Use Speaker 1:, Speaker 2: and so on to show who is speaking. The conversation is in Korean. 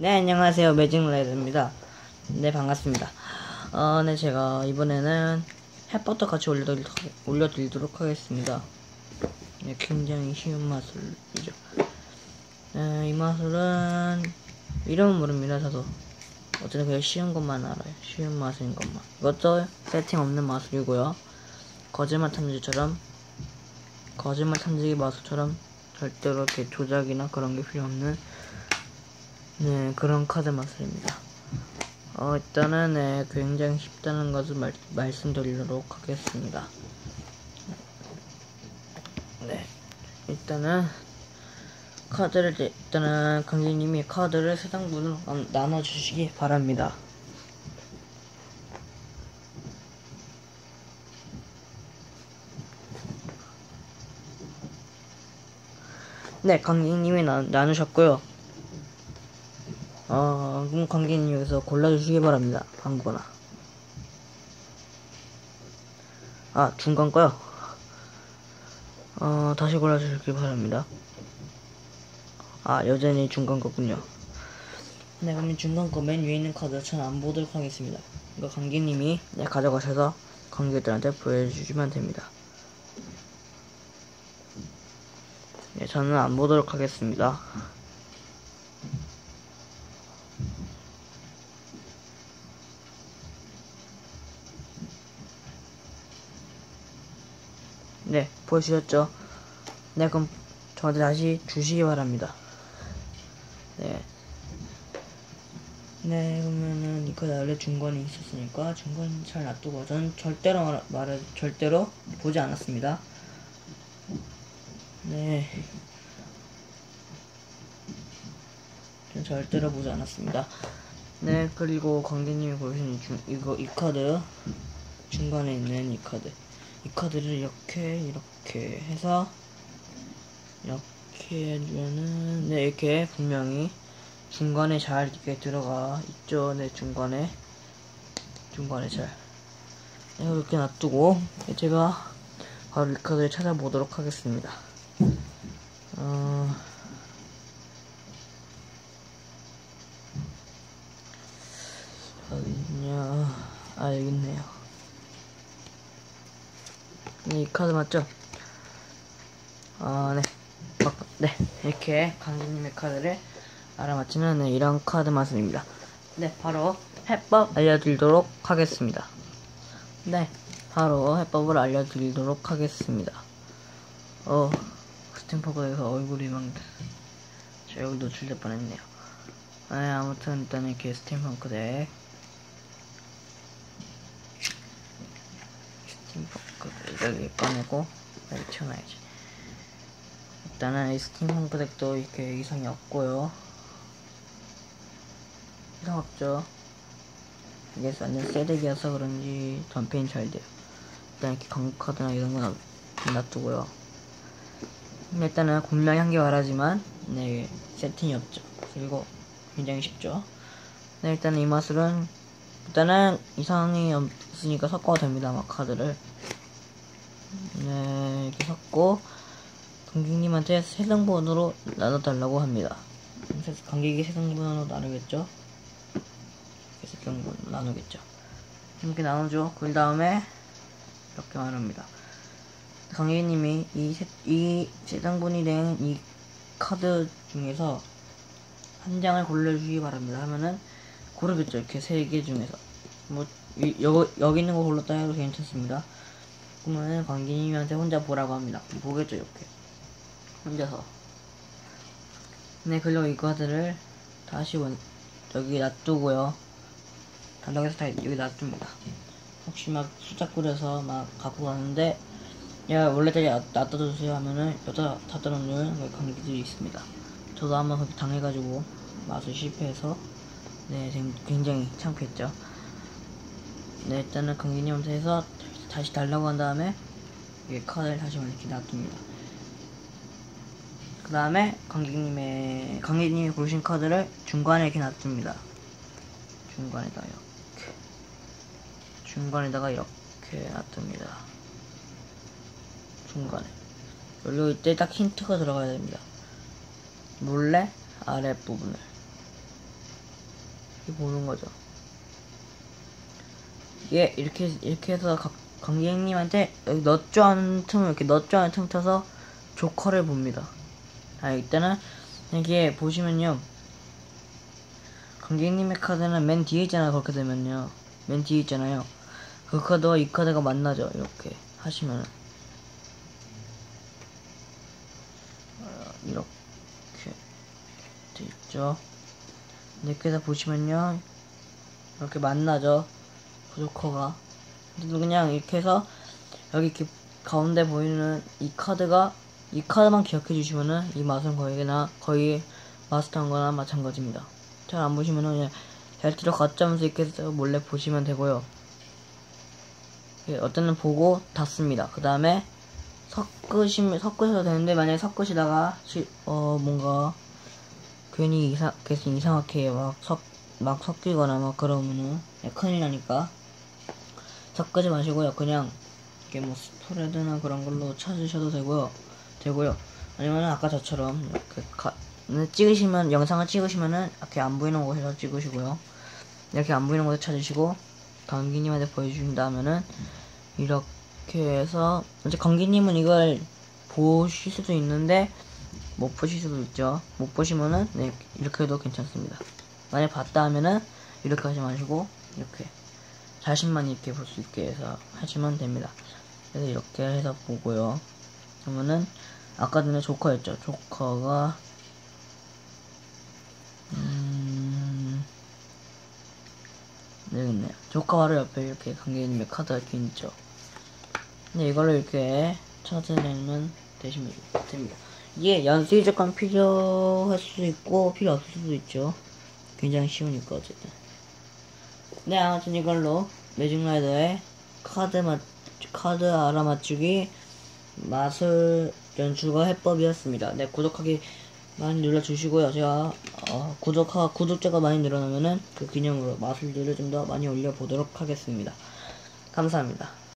Speaker 1: 네, 안녕하세요. 매직라이드입니다. 네, 반갑습니다. 어, 네, 제가 이번에는 햇버터 같이 올려드리도록, 올려드리도록 하겠습니다. 네, 굉장히 쉬운 마술이죠. 네, 이 마술은, 이름은 모릅니다, 저도. 어쨌든 그냥 쉬운 것만 알아요. 쉬운 마술인 것만. 이것도 세팅 없는 마술이고요. 거짓말 탐지처럼, 거짓말 탐지기 마술처럼 절대로 이렇게 조작이나 그런 게 필요 없는 네, 그런 카드 마술입니다. 어, 일단은, 네, 굉장히 쉽다는 것을 말, 말씀드리도록 하겠습니다. 네, 일단은, 카드를, 일단은, 강진님이 카드를 세 장분으로 나눠주시기 바랍니다. 네, 강진님이 나, 나누셨고요. 어, 그럼 관계님 여기서 골라주시기 바랍니다. 아무거나. 아, 중간 거요? 어, 다시 골라주시기 바랍니다. 아, 여전히 중간 거군요. 네, 그럼 중간 거 맨 위에 있는 카드 저는 안 보도록 하겠습니다. 이거 관계님이 네, 가져가셔서 관계들한테 보여주시면 됩니다. 네, 저는 안 보도록 하겠습니다. 네, 보여주셨죠? 네, 그럼 저한테 다시 주시기 바랍니다. 네. 네, 그러면은 이거 원래 중간에 있었으니까 중간 잘 놔두고 저는 절대로 말, 말을 절대로 보지 않았습니다. 네. 전 절대로 보지 않았습니다. 네, 그리고 관계님이 보여주신 이, 중, 이거 이 카드 중간에 있는 이 카드 이 카드를 이렇게 이렇게 해서 이렇게 해주면은 네 이렇게 분명히 중간에 잘 이렇게 들어가 있죠. 네 중간에. 중간에 잘. 네, 이렇게 놔두고 제가 바로 이 카드를 찾아보도록 하겠습니다. 어... 어딨냐? 아 여기 있네요 이 카드 맞죠? 아, 네. 네. 이렇게 강진님의 카드를 알아맞히면 네, 이런 카드 마술입니다. 네, 바로 해법 알려드리도록 하겠습니다. 네, 바로 해법을 알려드리도록 하겠습니다. 어, 스탬퍼그에서 얼굴이 막, 제 얼굴 노출될 뻔했네요. 네, 아무튼 일단 이렇게 스탬퍼그 덱 여기 꺼내고 여기 튀어놔야지. 일단은 이 스팀 홈프덱도 이렇게 이상이 없고요. 이상 없죠? 이게 완전 세덱이어서 그런지 전페인 잘 돼요. 일단 이렇게 광고카드나 이런 건 놔두고요. 일단은 공명 향기 바라지만 네 세팅이 없죠. 그리고 굉장히 쉽죠? 네 일단은 이 마술은 일단은 이상이 없으니까 섞어도 됩니다 막 카드를. 네, 이렇게 섞고 관객님한테 세 등분으로 나눠달라고 합니다. 그래서 관객이 세 등분으로 나누겠죠? 세 등분 나누겠죠. 이렇게 나누죠. 그 다음에 이렇게 말합니다. 관객님이 이 세, 이 세 등분이 된 이 카드 중에서 한 장을 골라주시기 바랍니다. 하면은 고르겠죠. 이렇게 세 개 중에서 뭐 이, 여, 여기 있는 거 골랐다 해도 괜찮습니다. 그러면 관계님한테 혼자 보라고 합니다. 보겠죠 이렇게. 혼자서. 네 그리고 이 카드를 다시 원, 여기 놔두고요. 단락에서 다 여기 놔둡니다. 혹시 막 숫자 꾸려서 막 갖고 가는데 야 원래대로 놔둬주세요 하면은 여자 다 떨어지는 관계들이 있습니다. 저도 한번 그렇게 당해가지고 맛을 실패해서 네 굉장히 창피했죠. 네 일단은 관계님한테 해서 다시 달라고 한 다음에 이게 카드를 다시 이렇게 놔둡니다. 그 다음에 관객님의 관객님이 고르신 카드를 중간에 이렇게 놔둡니다. 중간에다 이렇게 중간에다가 이렇게 놔둡니다. 중간에 그리고 이때 딱 힌트가 들어가야 됩니다. 몰래 아랫부분을 보는 거죠. 예, 이렇게, 이렇게 해서 각, 관객님한테 넛조 하는 틈을 이렇게 넛조 하는 틈 타서 조커를 봅니다. 아, 이때는 이게 보시면요. 관객님의 카드는 맨 뒤에 있잖아요. 그렇게 되면요. 맨 뒤에 있잖아요. 그 카드와 이 카드가 만나죠. 이렇게 하시면은. 어, 이렇게 돼 있죠. 이렇게 해서 보시면요. 이렇게 만나죠. 그 조커가. 그냥 이렇게 해서 여기 이렇게 가운데 보이는 이 카드가 이 카드만 기억해 주시면은 이 맛은 거의나 거의 마스터한 거나 마찬가지입니다. 잘 안 보시면은 그냥 잘 들어갔자면서 이렇게 해서 몰래 보시면 되고요. 예, 어때는 보고 닫습니다. 그 다음에 섞으시면 섞으셔도 되는데 만약에 섞으시다가 시, 어 뭔가 괜히 이상 계속 이상하게 막 섞 막 섞이거나 막 그러면은 예, 큰일 나니까 섞지 마시고요. 그냥 이렇게 뭐 스프레드나 그런 걸로 찾으셔도 되고요. 되고요. 아니면 아까 저처럼 이렇게 가, 찍으시면 영상을 찍으시면은 이렇게 안 보이는 곳에서 찍으시고요. 이렇게 안 보이는 곳에 찾으시고 강기님한테 보여주신다면은 이렇게 해서 이제 강기님은 이걸 보실 수도 있는데 못 보실 수도 있죠. 못 보시면은 네, 이렇게 해도 괜찮습니다. 만약 봤다 하면은 이렇게 하지 마시고 이렇게 자신만 이렇게 볼 수 있게 해서 하시면 됩니다. 그래서 이렇게 해서 보고요. 그러면은 아까 전에 조커였죠. 조커가 음... 네, 있네요. 조커 바로 옆에 이렇게 관계님의 카드가 이렇게 있죠. 근데 이걸로 이렇게 찾아내면 되시면 됩니다. 이게 연습이 조금 필요할 수도 있고 필요 없을 수도 있죠. 굉장히 쉬우니까 어쨌든. 네, 아무튼 이걸로 매직라이더의 카드 맞 카드 알아맞추기 마술 연출과 해법이었습니다. 네, 구독하기 많이 눌러주시고요. 제가 어, 구독하 구독자가 많이 늘어나면은 그 기념으로 마술들을 좀 더 많이 올려보도록 하겠습니다. 감사합니다.